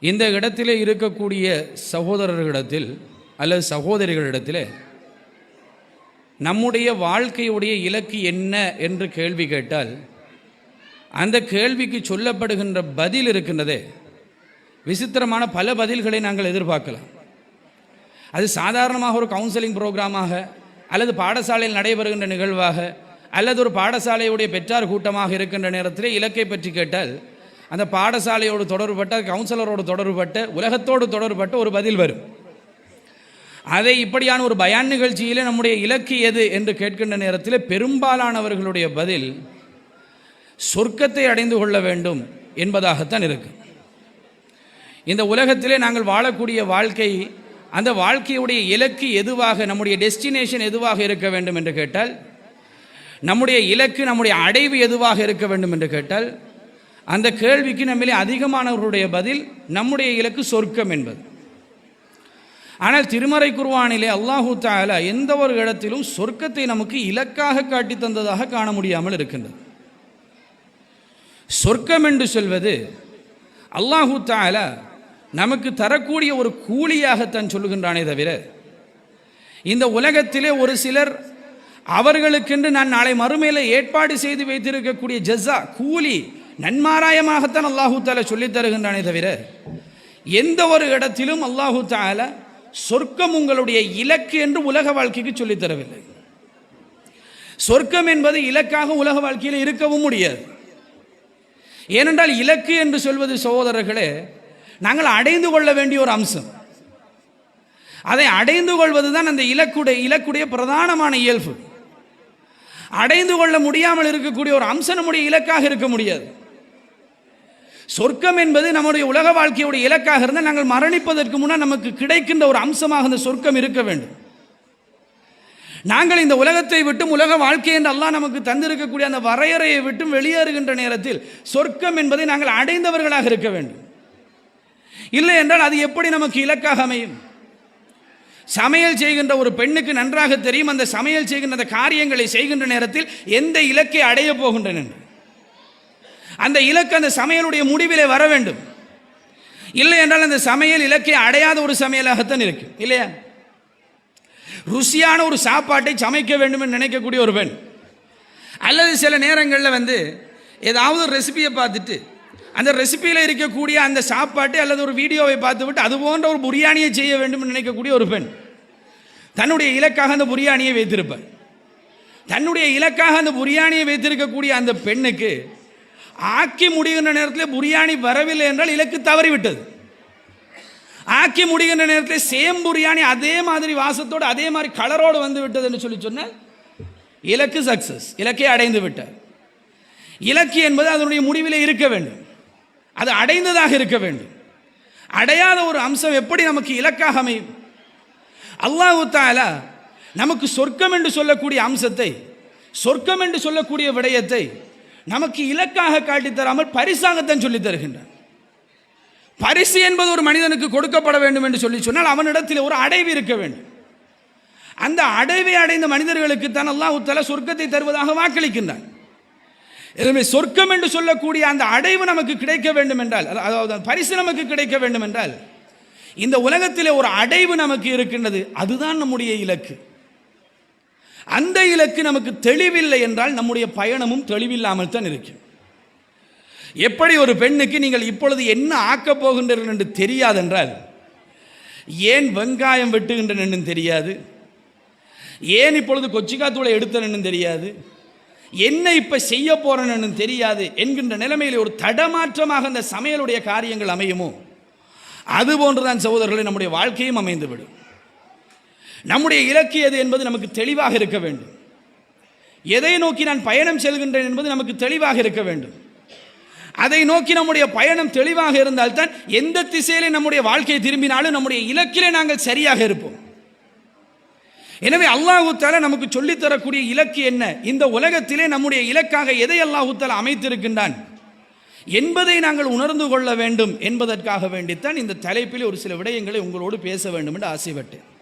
இந்த இடத்திலே இருக்கக்கூடிய சகோதரர்களிடத்தில் அல்லது சகோதரிகளிடத்தில் நம்முடைய வாழ்க்கையுடைய இலக்கு என்ன என்று கேள்வி கேட்டால் அந்த கேள்விக்கு சொல்லப்படுகின்ற பதில் இருக்கின்றதே. விசித்திரமான பல பதில்களை நாங்கள் எதிர்பார்க்கலாம். அது சாதாரணமாக ஒரு கவுன்சிலிங் ப்ரோக்ராமாக அல்லது பாடசாலையில் நடைபெறுகின்ற நிகழ்வாக அல்லது ஒரு பாடசாலையுடைய பெற்றார் கூட்டமாக இருக்கின்ற நேரத்தில் இலக்கை பற்றி கேட்டால் அந்த பாடசாலையோடு தொடர்பட்ட கவுன்சிலரோடு தொடர்பட்ட உலகத்தோடு தொடர்பட்ட ஒரு பதில் வரும். அதை இப்படியான ஒரு பயான் நிகழ்ச்சியில் நம்முடைய இலக்கு எது என்று கேட்கின்ற நேரத்தில் பெரும்பாலானவர்களுடைய பதில் சொர்க்கத்தை அடைந்து கொள்ள வேண்டும் என்பதாகத்தான் இருக்கு. இந்த உலகத்திலே நாங்கள் வாழக்கூடிய வாழ்க்கை அந்த வாழ்க்கையுடைய இலக்கு எதுவாக நம்முடைய டெஸ்டினேஷன் எதுவாக இருக்க வேண்டும் என்று கேட்டால் நம்முடைய இலக்கு நம்முடைய அடைவு எதுவாக இருக்க வேண்டும் என்று கேட்டால் அந்த கேள்விக்கு நம்மளே அதிகமானவர்களுடைய பதில் நம்முடைய இலக்கு சொர்க்கம் என்பது. ஆனால் திருமறை குர்வானிலே அல்லாஹூ தாலா எந்த ஒரு இடத்திலும் சொர்க்கத்தை நமக்கு இலக்காக காட்டி தந்ததாக காண முடியாமல் இருக்கின்றது. சொர்க்கம் என்று சொல்வது அல்லாஹூ தாலா நமக்கு தரக்கூடிய ஒரு கூலியாகத்தான் சொல்லுகின்றானே தவிர இந்த உலகத்திலே ஒரு சிலர் அவர்களுக்கென்று நான் நாளை மறுமையில் ஏற்பாடு செய்து வைத்திருக்கக்கூடிய ஜஸ்ஸா கூலி நன்மாராயமாகத்தான் அல்லாஹூ தால சொல்லித் தருகின்றானே தவிர எந்த ஒரு இடத்திலும் அல்லாஹூ தால சொர்க்கம் உங்களுடைய இலக்கு என்று உலக வாழ்க்கைக்கு சொல்லித் தரவில்லை. சொர்க்கம் என்பது இலக்காக உலக வாழ்க்கையில் இருக்கவும் முடியாது. ஏனென்றால் இலக்கு என்று சொல்வது சகோதரர்களே நாங்கள் அடைந்து கொள்ள வேண்டிய ஒரு அம்சம். அதை அடைந்து கொள்வது தான் அந்த இலக்குடைய இலக்குடைய பிரதானமான இயல்பு. அடைந்து கொள்ள முடியாமல் இருக்கக்கூடிய ஒரு அம்சம் நம்முடைய இலக்காக இருக்க முடியாது. சொர்க்கம் என்பது நம்முடைய உலக வாழ்க்கையுடைய இலக்காக இருந்தால் நாங்கள் மரணிப்பதற்கு முன்னால் நமக்கு கிடைக்கின்ற ஒரு அம்சமாக அந்த சொர்க்கம் இருக்க வேண்டும். நாங்கள் இந்த உலகத்தை விட்டும் உலக வாழ்க்கை என்று அல்லாஹ் நமக்கு தந்திருக்கக்கூடிய அந்த வரையறையை விட்டும் வெளியேறுகின்ற நேரத்தில் சொர்க்கம் என்பதை நாங்கள் அடைந்தவர்களாக இருக்க வேண்டும். இல்லை என்றால் அது எப்படி நமக்கு இலக்காக அமையும்? சமையல் செய்கின்ற ஒரு பெண்ணுக்கு நன்றாக தெரியும். அந்த சமையல் செய்கின்ற அந்த காரியங்களை செய்கின்ற நேரத்தில் எந்த இலக்கை அடைய போகின்றன என்று. அந்த இலக்கு அந்த சமையலுடைய முடிவிலே வர வேண்டும். இல்லை என்றால் அந்த சமையல் இலக்கை அடையாத ஒரு சமையலாகத்தான் இருக்கு இல்லையா? ருசியான ஒரு சாப்பாட்டை சமைக்க வேண்டும் என்று நினைக்கக்கூடிய ஒரு பெண். அல்லது சில நேரங்களில் வந்து ஏதாவது ஒரு ரெசிபியை பார்த்துட்டு அந்த ரெசிபியில் இருக்கக்கூடிய அந்த சாப்பாட்டை அல்லது ஒரு வீடியோவை பார்த்து விட்டு அது போன்ற ஒரு புரியாணியை செய்ய வேண்டும் நினைக்கக்கூடிய ஒரு பெண். தன்னுடைய இலக்காக அந்த புரியாணியை வைத்திருப்பார் தன்னுடைய இலக்காக அந்த புரியாணியை வைத்திருக்கக்கூடிய அந்த பெண்ணுக்கு ஆக்கி முடிகின்ற நேரத்தில் புரியாணி வரவில்லை என்றால் இலக்கு தவறிவிட்டது. ஆக்கி முடிகின்ற நேரத்தில் சேம் புரியாணி அதே மாதிரி வாசத்தோடு அதே மாதிரி கலரோடு வந்து விட்டது என்று சொல்லி சொன்னால் இலக்கு சக்சஸ் இலக்கை அடைந்து விட்டார். இலக்கு என்பது அதனுடைய முடிவிலே இருக்க வேண்டும். அது அடைந்ததாக இருக்க வேண்டும். அடையாத ஒரு அம்சம் எப்படி நமக்கு இலக்காக அமையும்? அல்லாஹு தாலா நமக்கு சொர்க்கம் என்று சொல்லக்கூடிய அம்சத்தை சொர்க்கம் என்று சொல்லக்கூடிய விடயத்தை நமக்கு இலக்காக காட்டித் தராமல் பரிசாகத்தான் சொல்லித் தருகின்றான். பரிசு என்பது ஒரு மனிதனுக்கு கொடுக்கப்பட வேண்டும் என்று சொல்லி சொன்னால் அவனிடத்தில் ஒரு அடைவு இருக்க வேண்டும். அந்த அடைவை அடைந்த மனிதர்களுக்கு தான் அல்லாஹு சொர்க்கத்தை தருவதாக வாக்களிக்கின்றான். எனவே சொர்க்கம் என்று சொல்லக்கூடிய அந்த அடைவு நமக்கு கிடைக்க வேண்டும் என்றால் அதாவது பரிசு நமக்கு கிடைக்க வேண்டும் என்றால் இந்த உலகத்திலே ஒரு அடைவு நமக்கு இருக்கின்றது. அதுதான் நம்முடைய இலக்கு. அந்த இலக்கு நமக்கு தெளிவில்லை என்றால் நம்முடைய பயணமும் தெளிவில்லாமல் தான் இருக்கும். எப்படி ஒரு பெண்ணுக்கு நீங்கள் இப்பொழுது என்ன ஆக்கப் போகின்றீர்கள் என்று தெரியாதென்றால் ஏன் வெங்காயம் வெட்டுகின்றன என்று தெரியாது ஏன் இப்பொழுது கொச்சிக்காத்தூளை எடுத்தனன்னு தெரியாது என்ன இப்போ செய்ய போறேன்னு தெரியாது என்கின்ற நிலைமையில் ஒரு தடமாற்றமாக அந்த சமையலுடைய காரியங்கள் அமையுமோ அது போன்றுதான் சகோதரர்களை நம்முடைய வாழ்க்கையும் அமைந்துவிடும். நம்முடைய இலக்கு எது என்பது நமக்கு தெளிவாக இருக்க வேண்டும். எதை நோக்கி நான் பயணம் செல்கின்றேன் என்பது நமக்கு தெளிவாக இருக்க வேண்டும். அதை நோக்கி நம்முடைய பயணம் தெளிவாக இருந்தால்தான் எந்த திசையிலே நம்முடைய வாழ்க்கையை திரும்பினாலும் நம்முடைய இலக்கிலே நாங்கள் சரியாக இருப்போம். எனவே அல்லாஹூத்தால நமக்கு சொல்லித் தரக்கூடிய இலக்கு என்ன? இந்த உலகத்திலே நம்முடைய இலக்காக எதை அல்லாஹூத்தால அமைத்திருக்கின்றான்? என்பதை நாங்கள் உணர்ந்து கொள்ள வேண்டும் என்பதற்காக வேண்டித்தான் இந்த தலைப்பில் ஒரு சில விடயங்களை உங்களோடு பேச வேண்டும் என்று ஆசைப்பட்டேன்.